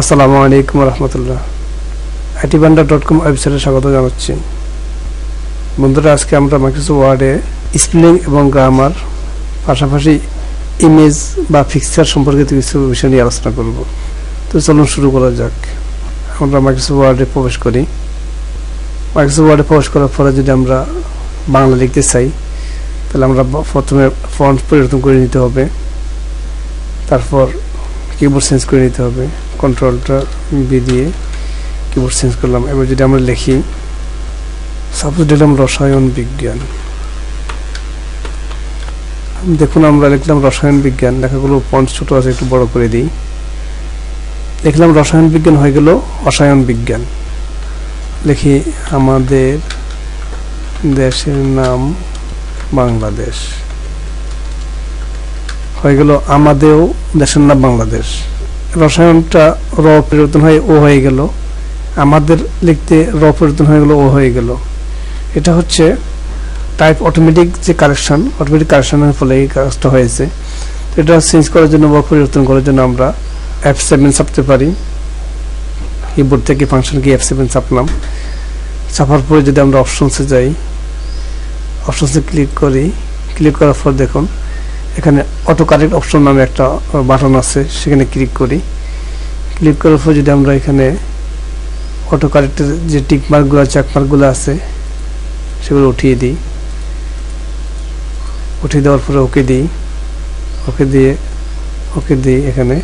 আসসালামু আলাইকুম রহমতুল্লাহ। IT বান্ডা dot com ওয়েবসাইটে স্বাগত জানাচ্ছি। বন্ধুরা, আজকে আমরা মাইক্রোসফট ওয়ার্ডে স্পেলিং এবং গ্রামার, পাশাপাশি ইমেজ বা ফিক্সার সম্পর্কিত কিছু বিষয় নিয়ে আলোচনা করব। তো চলুন শুরু করা যাক। আমরা মাইক্রোসফট ওয়ার্ডে প্রবেশ করি। মাইক্রোসফট ওয়ার্ডে প্রবেশ করার পরে যদি আমরা বাংলা লিখতে চাই, তাহলে আমরা প্রথমে ফন্ট পরিবর্তন করে নিতে হবে। তারপর কিবোর্ড চেঞ্জ করে নিতে হবে। কন্ট্রোলটা বি দিয়ে কিবোর্ড চেঞ্জ করলাম। এবার যদি আমরা লিখি সাপোজ দিলাম রসায়ন বিজ্ঞান। দেখুন, আমরা লিখলাম রসায়ন বিজ্ঞান। লেখাগুলো পঞ্চ, ছোট আছে, একটু বড় করে দিই। লিখলাম রসায়ন বিজ্ঞান হয়ে গেল অসায়ন বিজ্ঞান। লিখি, আমাদের দেশের নাম বাংলাদেশ। হয়ে গেল, আমাদেরও দেশের নাম বাংলাদেশ। রসায়নটা র পরিবর্তন হয়ে ও হয়ে গেল। আমাদের লিখতে র পরিবর্তন হয়ে গেল, ও হয়ে গেল। এটা হচ্ছে টাইপ অটোমেটিক যে কারেকশন অটোমেটিক কারেকশনের ফলে এই কাজটা হয়েছে। এটা চেঞ্জ করার জন্য বা পরিবর্তন করার জন্য আমরা এফ সেভেন চাপতে পারি। কিবোর্ড থেকে ফাংশন কি এফ সেভেন চাপলাম চাপার পরে যদি আমরা অপশনসে যাই অপশনসে ক্লিক করি ক্লিক করার পর দেখুন এখানে অটো কারেক্ট অপশন নামে একটা বাটন আছে, সেখানে ক্লিক করি। ক্লিক করার পর যদি আমরা এখানে অটো কারেক্টের যে টিক মার্কগুলো চেক আছে, সেগুলো উঠিয়ে দিই। উঠিয়ে দেওয়ার পরে ওকে দিই। ওকে দিয়ে ওকে দিই এখানে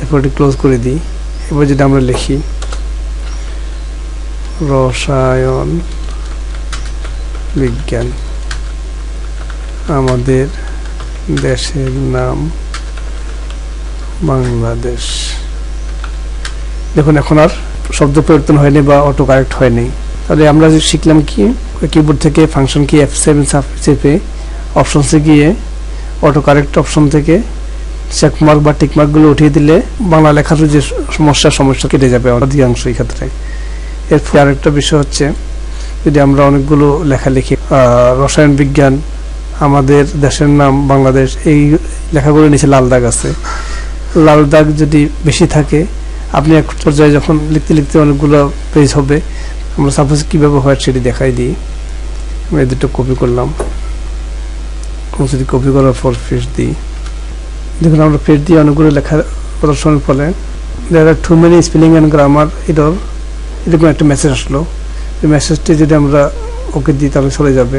এরপর ক্লোজ করে দিই। এবার যদি আমরা লিখি, রসায়ন বিজ্ঞান। আমাদের দেশের নাম বাংলাদেশ। দেখুন, এখন আর শব্দ পরিবর্তন হয়নি বা অটো কারেক্ট হয়নি। তাহলে আমরা শিখলাম কি কিবোর্ড থেকে ফাংশন কি এফ সেভেন চেপে অপশনসে গিয়ে অটো কারেক্ট অপশন থেকে চেকমার্ক বা টিকমার্কগুলো উঠিয়ে দিলে বাংলা লেখার যে সমস্যা সমস্যা কেটে যাবে অধিকাংশ এই ক্ষেত্রে এরপর আরেকটা বিষয় হচ্ছে, যদি আমরা অনেকগুলো লেখা লিখি রসায়ন বিজ্ঞান আমাদের দেশের নাম বাংলাদেশ, এই লেখাগুলো নিচে লাল দাগ আছে। লাল দাগ যদি বেশি থাকে, আপনি এক পর্যায়ে যখন লিখতে লিখতে অনেকগুলো পেজ হবে, আমরা সাপোজ কীভাবে হয় সেটি দেখাই দিই। আমরা দুটো কপি করলাম। যদি কপি করার পর ফেস দিই। দেখুন, আমরা ফেস দিয়ে অনেকগুলো লেখা প্রদর্শনের ফলে আর too many spelling and grammar এটার এরকম একটা মেসেজ আসলো। এই মেসেজটি যদি আমরা ওকে দিই, তাহলে চলে যাবে।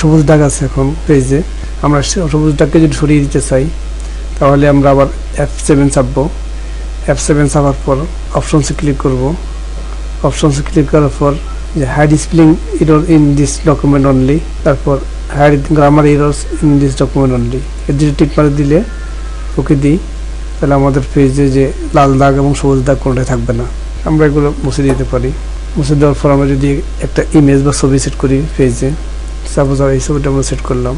সবুজ দাগ আছে এখন পেজে আমরা সবুজ দাগকে যদি সরিয়ে দিতে চাই, তাহলে আমরা আবার এফ সেভেন চাপবো। এফ সেভেন চাপার পর অপশনসে ক্লিক করব। অপশনসে ক্লিক করার পর যে hide spelling error in this document only তারপর hide grammar errors in this document only এর যদি টিক মারে দিলে ওকে দিই, তাহলে আমাদের পেজে যে লাল দাগ এবং সবুজ দাগ কোনোটাই থাকবে না। আমরা এগুলো মুছে দিতে পারি। মুছে দেওয়ার পর আমরা যদি একটা ইমেজ বা ছবি সেট করি পেজে সাপোজ এই ছবিটা আমরা সেট করলাম।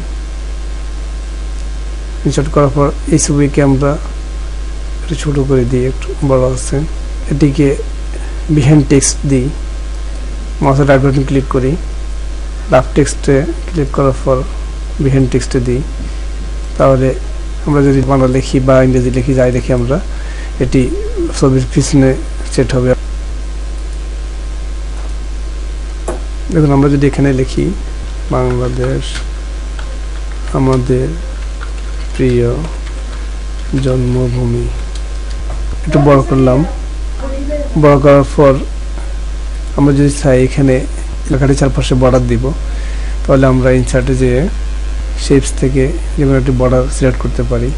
সেট করার পর এই ছবিকে আমরা একটু ছোটো করে দিই, একটু বড় আছে। এটিকে বিহ্যান্ড টেক্সট দিই। মাউসের রাইট বাটন ক্লিক করি। রাফ টেক্সটে ক্লিক করার পর বিহ্যান্ড টেক্সটে দিই। তাহলে আমরা যদি বাংলা লিখি বা ইংরেজি লিখি, যাই দেখি আমরা, এটি ছবির পিছনে সেট হবে। দেখুন, আমরা যদি এখানে লিখি বাংলাদেশ আমাদের প্রিয় জন্মভূমি। একটু বড় করলাম। বড় করার পর আমরা যদি চাই এখানে লেখাটি চারপাশে বর্ডার দিব, তাহলে আমরা ইনসার্টে যেয়ে শেপস থেকে যেমন একটি বর্ডার সিলেক্ট করতে পারি।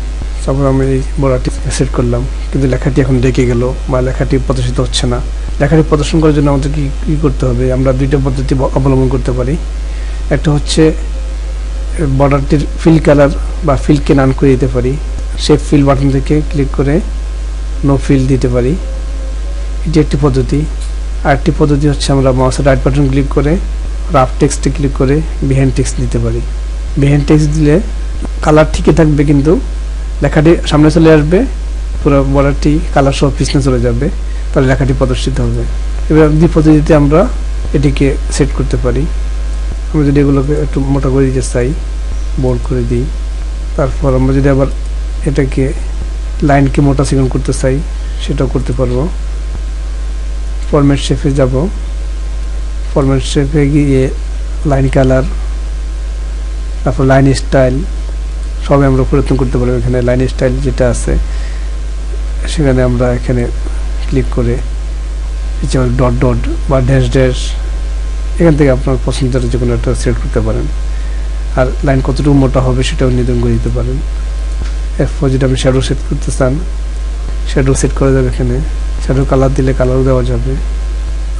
তারপর আমি এই বর্ডারটি সেট করলাম। কিন্তু লেখাটি এখন ডেকে গেল বা লেখাটি প্রদর্শিত হচ্ছে না। লেখাটি প্রদর্শন করার জন্য আমাদের কি, কী করতে হবে? আমরা দুইটা পদ্ধতি অবলম্বন করতে পারি। একটা হচ্ছে বর্ডারটির ফিল কালার বা ফিলকে নান করে দিতে পারি। শেপ ফিল বাটন থেকে ক্লিক করে নো ফিল দিতে পারি। এটি একটি পদ্ধতি। আরেকটি পদ্ধতি হচ্ছে আমরা মাউসের রাইট বাটন ক্লিক করে রাফ টেক্সটে ক্লিক করে বিহ্যান্ড টেক্সট দিতে পারি। বিহ্যান্ড টেক্সট দিলে কালার ঠিকই থাকবে কিন্তু লেখাটি সামনে চলে আসবে, পুরো বর্ডারটি কালার সহ পিছনে চলে যাবে, তাহলে লেখাটি প্রদর্শিত হবে। এবার দুই পদ্ধতিতে আমরা এটিকে সেট করতে পারি। আমরা যদি এগুলোকে একটু মোটা করে দিতে চাই বোল্ড করে দিই, তারপর আমরা যদি আবার এটাকে লাইনকে মোটা চিকন করতে চাই, সেটাও করতে পারব। ফরম্যাট শেপে যাব। ফরম্যাট শেপে গিয়ে লাইন কালার তারপর লাইন স্টাইল সবই আমরা পরিবর্তন করতে পারব এখানে। লাইন স্টাইল যেটা আছে, সেখানে আমরা এখানে ক্লিক করে ডট ডট বা ড্যাশ ড্যাশ এখান থেকে আপনার পছন্দের যে কোনো একটা সিলেক্ট করতে পারেন। আর লাইন কতটুকু মোটা হবে সেটাও নিদন করে দিতে পারেন। এরপর যেটা আপনি শ্যাডো সেট করতে চান শ্যাডো সেট করা যাবে এখানে। শ্যাডো কালার দিলে কালারও দেওয়া যাবে।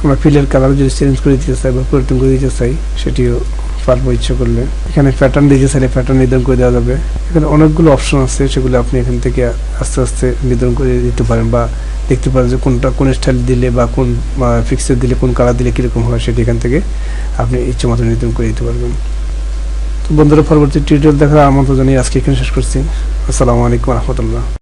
আমরা ফিলের কালার যদি চেঞ্জ করে দিতে চাই বা পরিবর্তন করে দিতে চাই, সেটিও পারব ইচ্ছে করলে। এখানে প্যাটার্ন দিতে চাইলে প্যাটার্ন নির্ধারণ করে দেওয়া যাবে। এখানে অনেকগুলো অপশন আছে, সেগুলো আপনি এখান থেকে আস্তে আস্তে নির্ধারণ করে দিতে পারেন বা দেখতে পারেন যে কোনটা, কোন স্টাইল দিলে বা কোন ফিক্সের দিলে, কোন কালার দিলে কীরকম হয় সেটি এখান থেকে আপনি ইচ্ছে মতো নির্ধারণ করে দিতে পারবেন। তো বন্ধুরা, পরবর্তী টিউটোরিয়াল দেখার আমন্ত্রণ জানিয়ে আজকে এখানে শেষ করছি। আসসালামু আলাইকুম রহমতুল্লাহ।